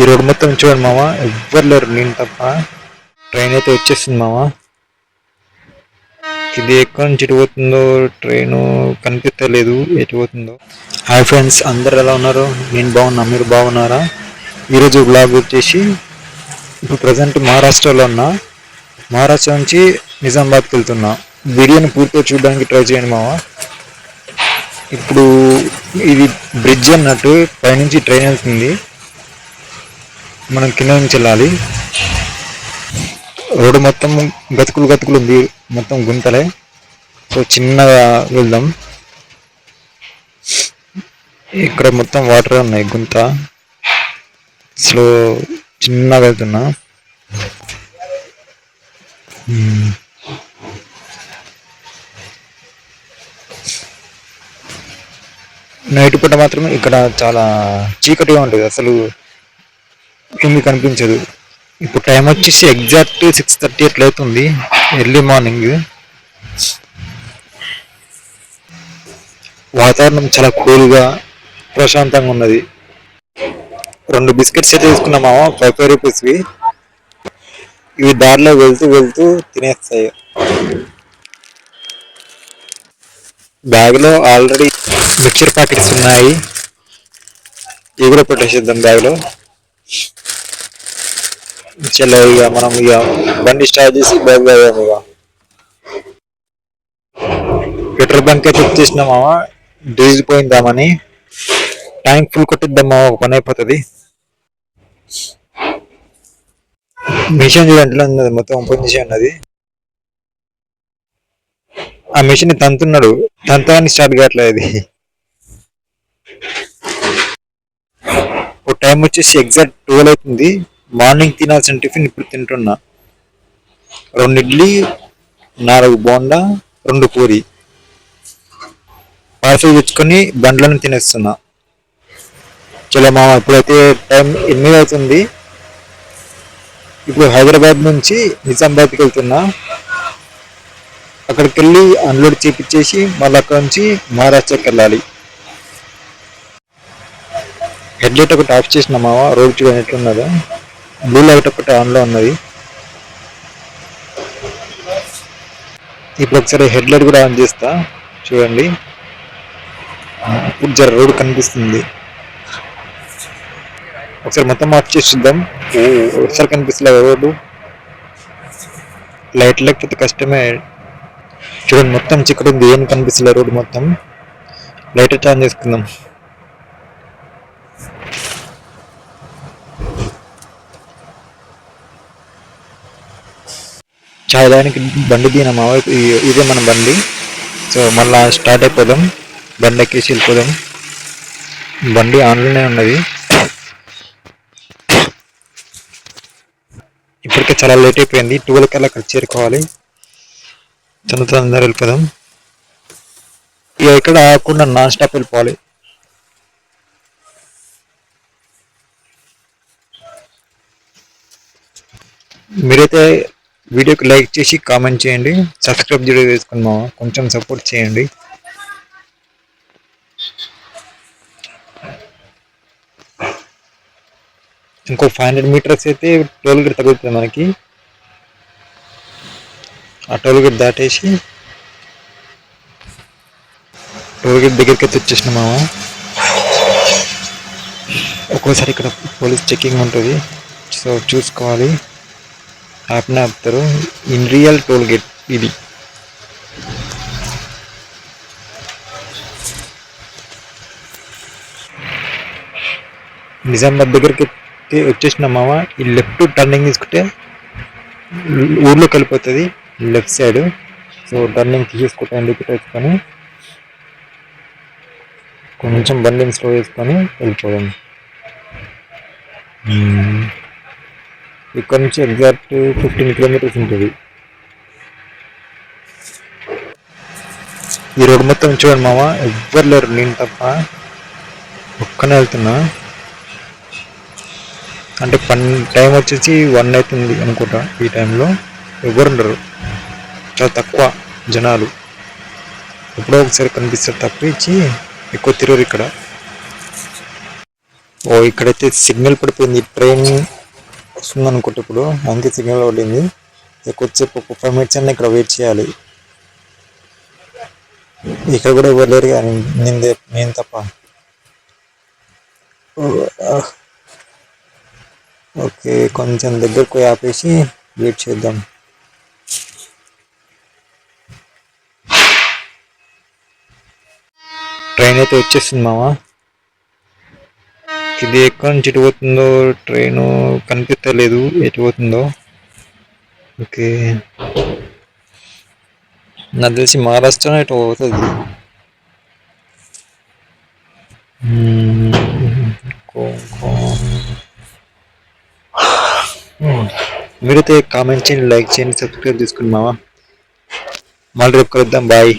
ఈ రోడ్డు మొత్తం చూడండి మామ. ఎవ్వరు లేరు. నేను తప్ప ట్రైన్ అయితే వచ్చేసింది మామ. ఇది ఎక్కడి నుంచి ఎటు పోతుందో ట్రైన్ కనిపించలేదు ఎటు పోతుందో. హాయ్ ఫ్రెండ్స్ అందరు ఎలా ఉన్నారు? నేను బాగున్నా. మీరు బాగున్నారా? ఈరోజు బ్లాగ్ వచ్చేసి ఇప్పుడు ప్రజెంట్ మహారాష్ట్రలో ఉన్నా మహారాష్ట్ర నుంచి నిజామాబాద్కి వెళ్తున్నా. వీడియోని పూర్తిగా చూడడానికి ట్రై చేయండి మామ. ఇప్పుడు ఇది బ్రిడ్జ్ అన్నట్టు పైనుంచి ట్రైన్ వెళ్తుంది. మనం కింద నుంచి వెళ్ళాలి. రోడ్డు మొత్తం గతుకులు గతుకులు ఉంది. మొత్తం గుంతలే. సో చిన్నగా వెళ్దాం. ఇక్కడ మొత్తం వాటర్ ఉన్నాయి. గుంత. స్లో చిన్నగా వెళ్తున్నా. నైట్ పూట మాత్రం ఇక్కడ చాలా చీకటిగా ఉంటుంది అసలు ఏమీ కనిపించదు. ఇప్పుడు టైం వచ్చేసి ఎగ్జాక్ట్ సిక్స్ థర్టీ అట్లా అవుతుంది ఎర్లీ మార్నింగ్ వాతావరణం చాలా కూల్గా ప్రశాంతంగా ఉన్నది. రెండు బిస్కెట్స్ అయితే తీసుకున్నామా ఫైవ్ ఫైవ్ రూపీస్వి ఇవి దారిలో వెళ్తూ వెళ్తూ తినేస్తాయి. బ్యాగ్లో ఆల్రెడీ మిక్చర్ ప్యాకెట్స్ ఉన్నాయి. ఇవి కూడా పెట్టేసేద్దాం బ్యాగ్లో. చలో ఇక మనం ఇక బండి స్టార్ట్ చేసి బయలుదేరాము ఇక. పెట్రోల్ బంక్ అయితే చేసినామా డీజిల్ పోయిందామని. ట్యాంక్ ఫుల్ కొట్టిద్దామా ఒక పని అయిపోతుంది. మిషన్ చూడండి ఉన్నది మొత్తం ఓపెన్ చేసి ఉన్నది. ఆ మిషన్ తంతున్నాడు తంతాన్ని స్టార్ట్ కావట్లేదు ఒక టైం వచ్చేసి ఎగ్జాక్ట్ ట్వెల్వ్ అవుతుంది. మార్నింగ్ తినాల్సిన టిఫిన్ ఇప్పుడు తింటున్నా. రెండు ఇడ్లీ నాలుగు బోండా రెండు పూరి. పార్సల్ తెచ్చుకొని బండ్లను తినేస్తున్నా. చలో మామ ఇప్పుడైతే టైం ఎనిమిది అవుతుంది. ఇప్పుడు హైదరాబాద్ నుంచి నిజామాబాద్కి వెళ్తున్నా. అక్కడికి వెళ్ళి అన్లోడ్ చేపించేసి మళ్ళీ అక్కడ నుంచి మహారాష్ట్రకి వెళ్ళాలి. హెడ్లైట్ ఒకటి ఆఫ్ చేసిన మామ రోడ్ చూడనట్లున్నదా బ్లూ లైట్ ఒకటి ఆన్లో ఉన్నది. ఇప్పుడు ఒకసారి హెడ్ లైట్ కూడా ఆన్ చేస్తా. చూడండి. ఇప్పుడు జర రోడ్ కనిపిస్తుంది. ఒకసారి మొత్తం ఆఫ్ చేసి చూద్దాం. ఒకసారి కనిపిస్తలేదు రోడ్డు? లైట్ లేకపోతే కష్టమే. చూడండి మొత్తం చిక్కడుంది ఏం కనిపిస్తలేదు రోడ్డు మొత్తం. లైట్ అయితే ఆన్ చేసుకుందాం? చాయ్ దానికి బండి దిగిన మా ఇదే మన బండి. సో మళ్ళా స్టార్ట్ అయిపోదాం. బండి ఎక్కేసి వెళ్ళిపోదాం. బండి ఆన్లోనే ఉన్నది. ఇప్పటికే చాలా లేట్ అయిపోయింది. ట్వెల్వ్ కల్లా అక్కడ చేరుకోవాలి. తొందర అందరూ వెళ్ళిపోదాం. ఇక ఇక్కడ ఆగకుండా నాన్ స్టాప్ వెళ్ళిపోవాలి. మీరైతే వీడియోకి లైక్ చేసి కామెంట్ చేయండి. సబ్స్క్రైబ్ చేయడం చేసుకున్నాం కొంచెం సపోర్ట్ చేయండి. ఇంకో ఫైవ్ హండ్రెడ్ మీటర్స్ అయితే టోల్ గేట్ తగ్గుతుంది మనకి. ఆ టోల్ గేట్ దాటేసి టోల్ గేట్ దగ్గరికి అయితే వచ్చేసిన మామ. ఒక్కోసారి ఇక్కడ పోలీస్ చెక్కింగ్ ఉంటుంది. సో చూసుకోవాలి. ఆపిన ఆపుతారు ఇన్ రియల్ టోల్ గేట్ ఇది. నిజామాబాద్ దగ్గరికి వచ్చేసిన మామ ఈ లెఫ్ట్ టర్నింగ్ తీసుకుంటే ఊర్లోకి వెళ్ళిపోతుంది లెఫ్ట్ సైడ్ సో టర్నింగ్ తీసేసుకుంటే ఎందుకు వేసుకొని కొంచెం బండిని స్లో చేసుకొని వెళ్ళిపోదాం. Hmm. ఇక్కడ నుంచి ఎగ్జాక్ట్ ఫిఫ్టీన్ కిలోమీటర్స్ ఉంటుంది. ఈ రోడ్డు మొత్తం చూడండి మామ ఎవ్వరు లేరు నేను తప్ప ఒక్కనే వెళ్తున్నా. అంటే పన్ టైం వచ్చేసి వన్ అవుతుంది అనుకుంటా ఈ టైంలో ఎవరు ఉండరు. చాలా తక్కువ జనాలు. ఎప్పుడో ఒకసారి కనిపిస్తారు తప్పించి ఎక్కువ తిరగరు ఇక్కడ. ఓ ఇక్కడైతే సిగ్నల్ పడిపోయింది. ట్రైన్ వస్తుంది అనుకుంటే ఇప్పుడు అందుకే సిగ్నల్ పడింది. ఇక ఒక ఫైవ్ మినిట్స్ అన్న ఇక్కడ వెయిట్ చేయాలి. ఇక్కడ కూడా ఎవరు లేరు కానీ నేను నేను తప్ప. ఓకే కొంచెం దగ్గరకు ఆపేసి వెయిట్ చేద్దాం. ట్రైన్ అయితే వచ్చేసింది మావా? ఇది ఎక్కడి నుంచి ఎటు పోతుందో ట్రైన్ కనిపించలేదు ఎటు పోతుందో. ఓకే. నాకు తెలిసి మహారాష్ట్ర ఇటు పోతుంది. మీరైతే కామెంట్ చేయండి లైక్ చేయండి సబ్స్క్రైబ్ చేసుకుని మావా మళ్ళీ రేపు కలుద్దాం బాయ్.